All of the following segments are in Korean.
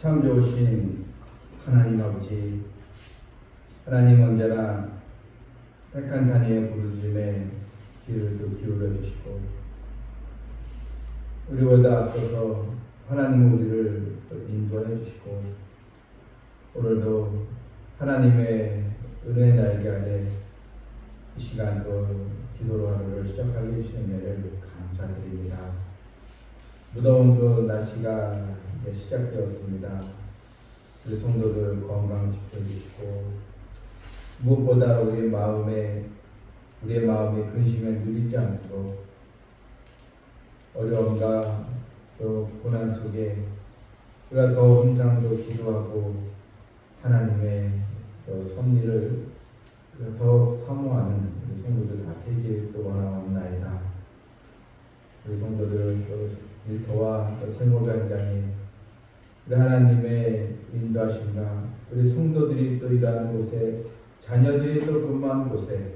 참 좋으신 하나님 아버지 하나님 언제나 택한 단위의 부르심에 귀를 또 기울여 주시고 우리보다 앞서서 하나님 우리를 또 인도해 주시고 오늘도 하나님의 은혜 날개 아래 이 시간 또 기도로 하루를 시작하게 해주시는 은혜를 감사드립니다. 무더운 그 날씨가 시작되었습니다. 우리 성도들 건강 지켜주시고 무엇보다 우리 마음에 우리의 마음이 근심에 누리지 않도록 어려움과 또 고난 속에 우리가 더 항상 더 기도하고 하나님의 또 섭리를 더 사모하는 우리 성도들 다 되길 또 원하옵나이다. 우리 성도들 또 일터와 현장에 우리 하나님의 인도하심과 우리 성도들이 또 일하는 곳에 자녀들이 또 근무하는 곳에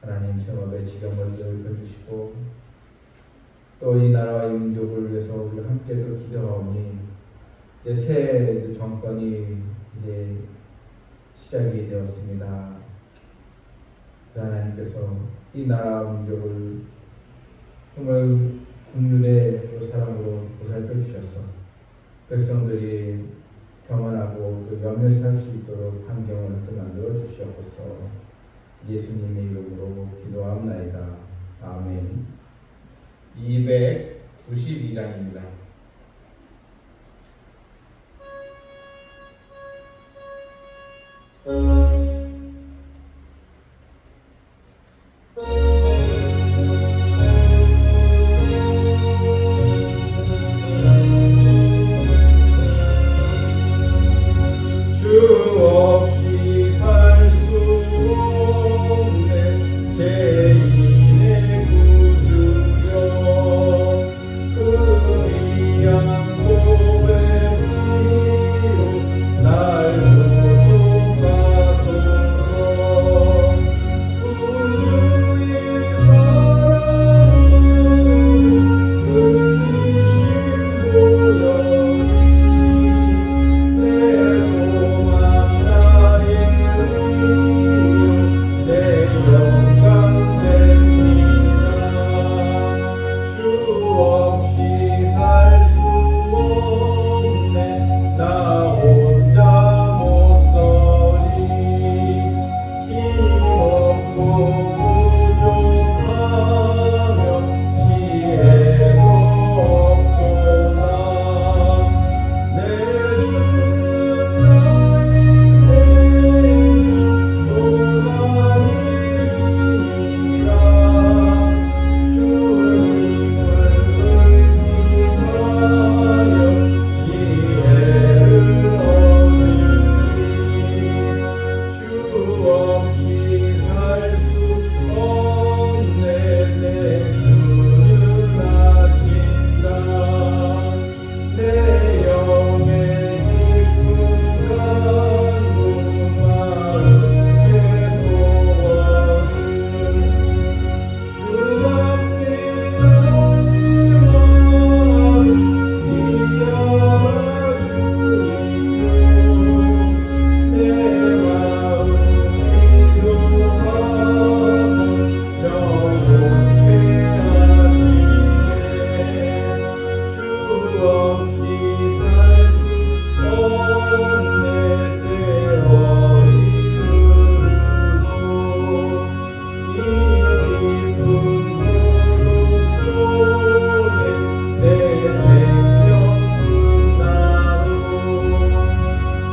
하나님 생업의 지경을 넓혀주시고 또 이 나라와 이 민족을 위해서 우리 함께 또 기도하오니 이제 새 정권이 이제 시작이 되었습니다. 하나님께서 이 나라와 민족을 정말 국률의 또 사랑으로 보살펴 주셔서 백성들이 평안하고 또 염려 살수 있도록 환경을 또 만들어 주시옵소서 예수님의 이름으로 기도하옵나이다. 아멘 292장입니다. 주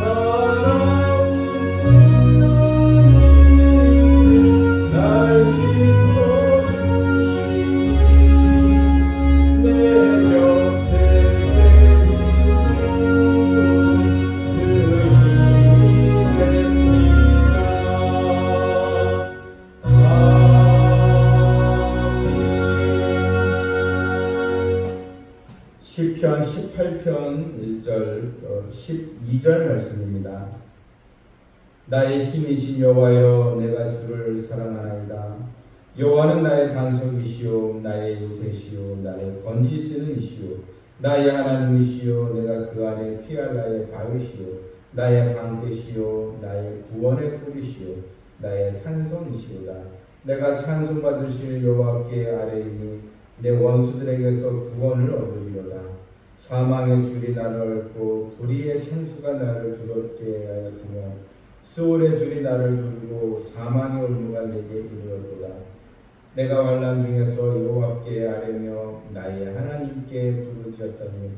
살 시편 18편 1절 12절 말씀입니다. 나의 힘이신 여호와여 내가 주를 사랑하나이다. 여호와는 나의 반석이시요 나의 요새시요 나를 건지시는 이시요 나의 하나님이시요 내가 그 안에 피할 나의 바위시요 나의 방패시요 나의 구원의 뿌리시요 나의 산성이시로다 내가 찬송받으실 여호와께 아뢰이니 내 원수들에게서 구원을 얻으리로다. 사망의 줄이 나를 얽고 불의의 창수가 나를 두렵게 하였으며 수월의 줄이 나를 두르고 사망의 올무가 내게 이르렀도다. 내가 환란 중에서 여호와께 아뢰며 나의 하나님께 부르짖었더니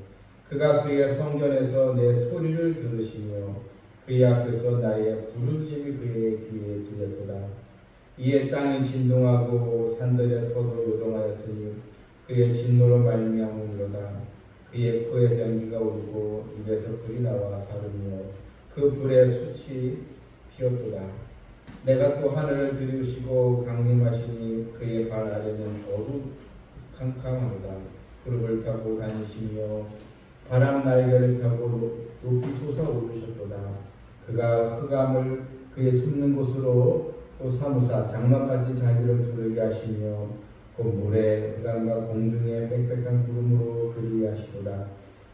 그가 그의 성전에서 내 소리를 들으시며 그의 앞에서 나의 부르짖음이 그의 귀에 들렸도다. 이에 땅이 진동하고 산들의 터도 요동하였으니 그의 진노로 말미암음이로다. 그의 코에서 연기가 오르고 입에서 불이 나와 사르며 그 불의 숯이 피었도다. 내가 또 하늘을 들이우시고 강림하시니 그의 발 아래는 어루 캄캄하도다. 구름을 타고 다니시며 바람 날개를 타고 높이 솟아오르셨도다. 그가 흑암을 그의 숨는 곳으로 또 사무사 장막같이 자기를 두르게 하시며 그 물에 흑암과 공중에 빽빽한 구름으로 그리하시도다.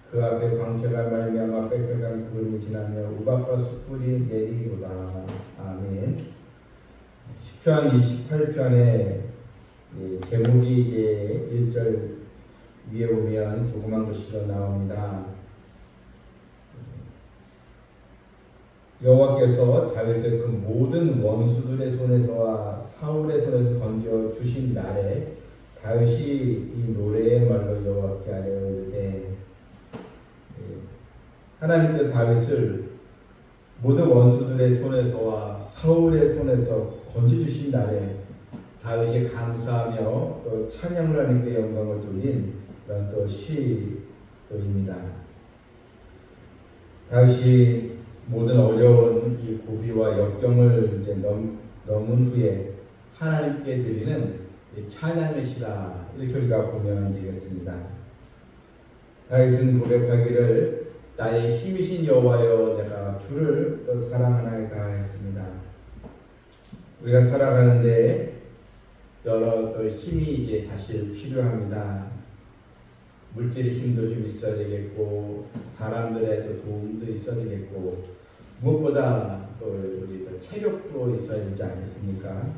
그 앞에 광채가 말미암아 빽빽한 구름이 지나며 우박과 숯불이 내리도다. 아멘. 시편 28편의 제목이 이제 1절 위에 보면 조그만 글씨로 나옵니다. 여호와께서 다윗을 그 모든 원수들의 손에서와 사울의 손에서 건져 주신 날에 다윗이 이 노래의 말로 여호와께 아뢰어 이르되 하나님께서 다윗을 모든 원수들의 손에서와 사울의 손에서 건져 주신 날에 다윗이 감사하며 또 찬양을 하나님께 영광을 돌린 그런 또 시입니다. 다윗이 모든 어려운 이 고비와 역경을 이제 넘, 넘은 후에 하나님께 드리는 이 찬양의 시다 이렇게 우리가 보면 되겠습니다. 다윗은 고백하기를 나의 힘이신 여호와여 내가 주를 또 사랑하나이다 했습니다. 우리가 살아가는데 여러 또 힘이 이제 사실 필요합니다. 물질의 힘도 좀 있어야 되겠고 사람들의 또 도움도 있어야 되겠고 무엇보다 또 우리 또 체력도 있어야 되지 않겠습니까?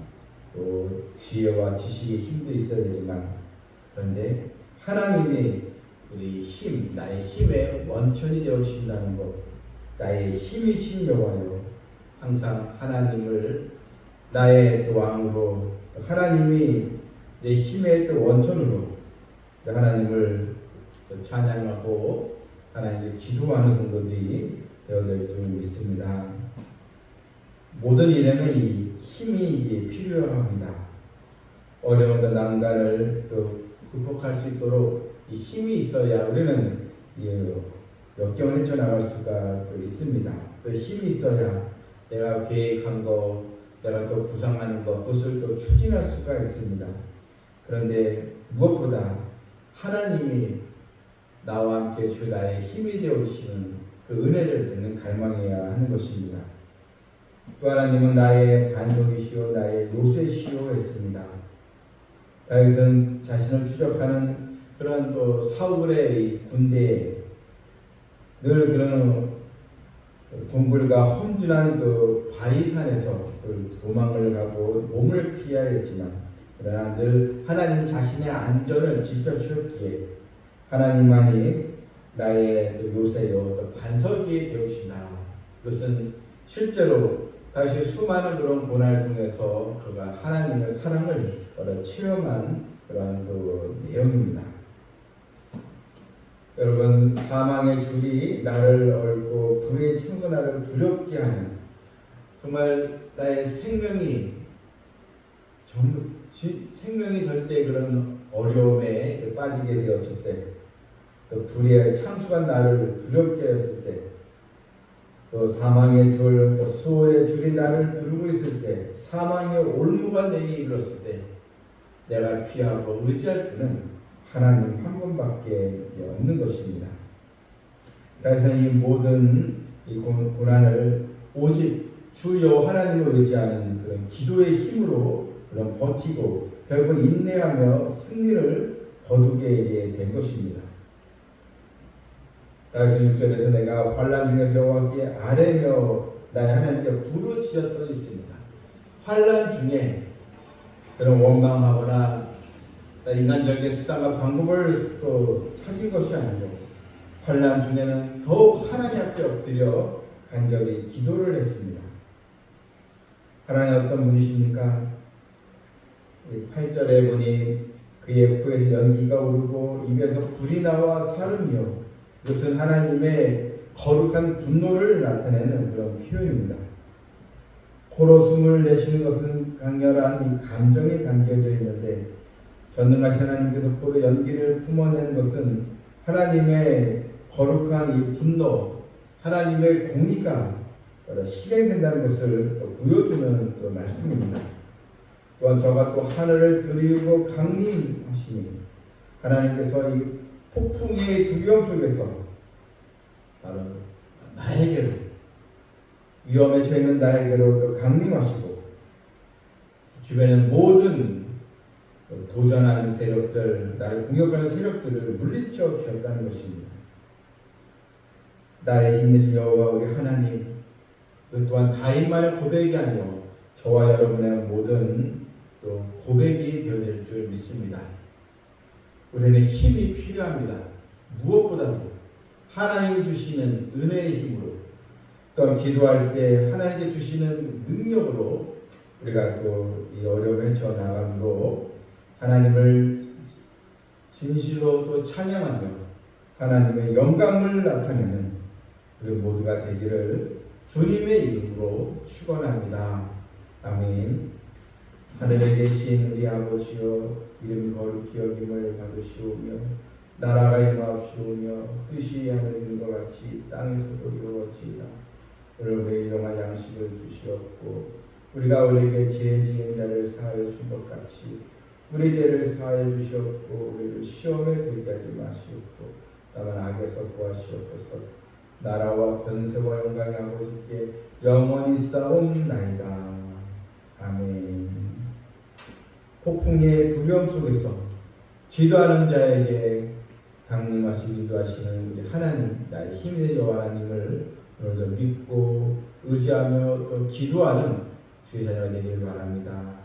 또 지혜와 지식의 힘도 있어야 되지만 그런데 하나님이 우리 힘, 나의 힘의 원천이 되어주신다는 것, 나의 힘이신 여호와요. 항상 하나님을 나의 또 왕으로 하나님이 내 힘의 또 원천으로 하나님을 찬양하고 하나님께 기도하는 성도들이 되어야 줄 믿습니다. 모든 일에는 이 힘이 필요합니다. 어려움과 난간을 또 극복할 수 있도록 이 힘이 있어야 우리는 역경을 헤쳐나갈 수가 또 있습니다. 또 힘이 있어야 내가 계획한 거, 내가 또 구상하는 것, 그것을 또 추진할 수가 있습니다. 그런데 무엇보다 하나님이 나와 함께 주 나의 힘이 되어주시는 그 은혜를 받는 갈망해야 하는 것입니다. 또 하나님은 나의 반석이시오 나의 요새시오 했습니다. 다윗은 자신을 추적하는 그런 또 사울의 군대에 늘 그런 동굴과 험준한 그 바리산에서 그 도망을 가고 몸을 피해야 했지만 그러나 늘 하나님 자신의 안전을 지켜주셨기에 하나님만이 나의 요새요 반석이 되어주신다. 그것은 실제로 다시 수많은 그런 고난을 통해서 그가 하나님의 사랑을 체험한 그러한 그 내용입니다. 여러분 사망의 줄이 나를 얽고 불의 창고 나를 두렵게 하는 정말 나의 생명이 전, 생명이 절대 그런 어려움에 빠지게 되었을 때, 또 불의 창수가 나를 두렵게 했을 때, 또 사망의 줄, 또 수월의 줄이 나를 두르고 있을 때, 사망의 올무가 내게 이르렀을 때, 내가 피하고 의지할 때는 하나님 한 분밖에 없는 것입니다. 그래서 이 모든 이 고난을 오직 주여 하나님을 의지하는 그런 기도의 힘으로 그런 버티고 결국 인내하며 승리를 거두게 된 것입니다. 다시 6절에서 내가 환란 중에서 여호와께 아뢰며 나의 하나님께 부르짖었더니 있습니다. 환란 중에 그런 원망하거나 인간적인 수단과 방법을 또 찾은 것이 아니고 환란 중에는 더욱 하나님 앞에 엎드려 간절히 기도를 했습니다. 하나님 어떤 분이십니까? 8절에 보니 그의 코에서 연기가 오르고 입에서 불이 나와 사르며 이것은 하나님의 거룩한 분노를 나타내는 그런 표현입니다. 코로 숨을 내쉬는 것은 강렬한 이 감정이 담겨져 있는데 전능하신 하나님께서 코로 연기를 품어내는 것은 하나님의 거룩한 이 분노, 하나님의 공의가 실행된다는 것을 또 보여주는 또 말씀입니다. 또한 저가 또 하늘을 드리고 강림하시니 하나님께서 이 폭풍의 두려움 속에서 바로 나에게로 위험에 처해 있는 나에게로 또 강림하시고 주변의 모든 도전하는 세력들, 나를 공격하는 세력들을 물리쳐 주셨다는 것입니다. 나의 힘내신 여호와 우리 하나님, 그 또한 다인만의 고백이 아니요 저와 여러분의 모든 또 고백이 되어질 줄 믿습니다. 우리는 힘이 필요합니다. 무엇보다도 하나님 주시는 은혜의 힘으로 또 기도할 때 하나님께 주시는 능력으로 우리가 또 이 어려움을 헤쳐 나감으로 하나님을 진실로 또 찬양하며 하나님의 영광을 나타내는 우리 모두가 되기를 주님의 이름으로 축원합니다. 아멘. 하늘에 계신 우리 아버지여 이름 거룩히 여김을 받으시오며 나라가 임하옵시오며 뜻이 하늘인 것 같이 땅에서도 이루어지이다. 우리의 일용할 양식을 주시옵고 우리가 우리에게 죄 지은 자를 사하여 준 것 같이 우리 죄를 사하여 주시옵고 우리를 시험에 들게 하지 마시옵고 다만 악에서 구하시옵소서 나라와 권세와 영광이 아버지께 영원히 싸움 나이다. 아멘. 폭풍의 두려움 속에서 기도하는 자에게 강림하시 기도 하시는 우리 하나님, 나의 힘의 여호와 하나님을 오늘도 믿고 의지하며 또 기도하는 주의 자녀가 되기를 바랍니다.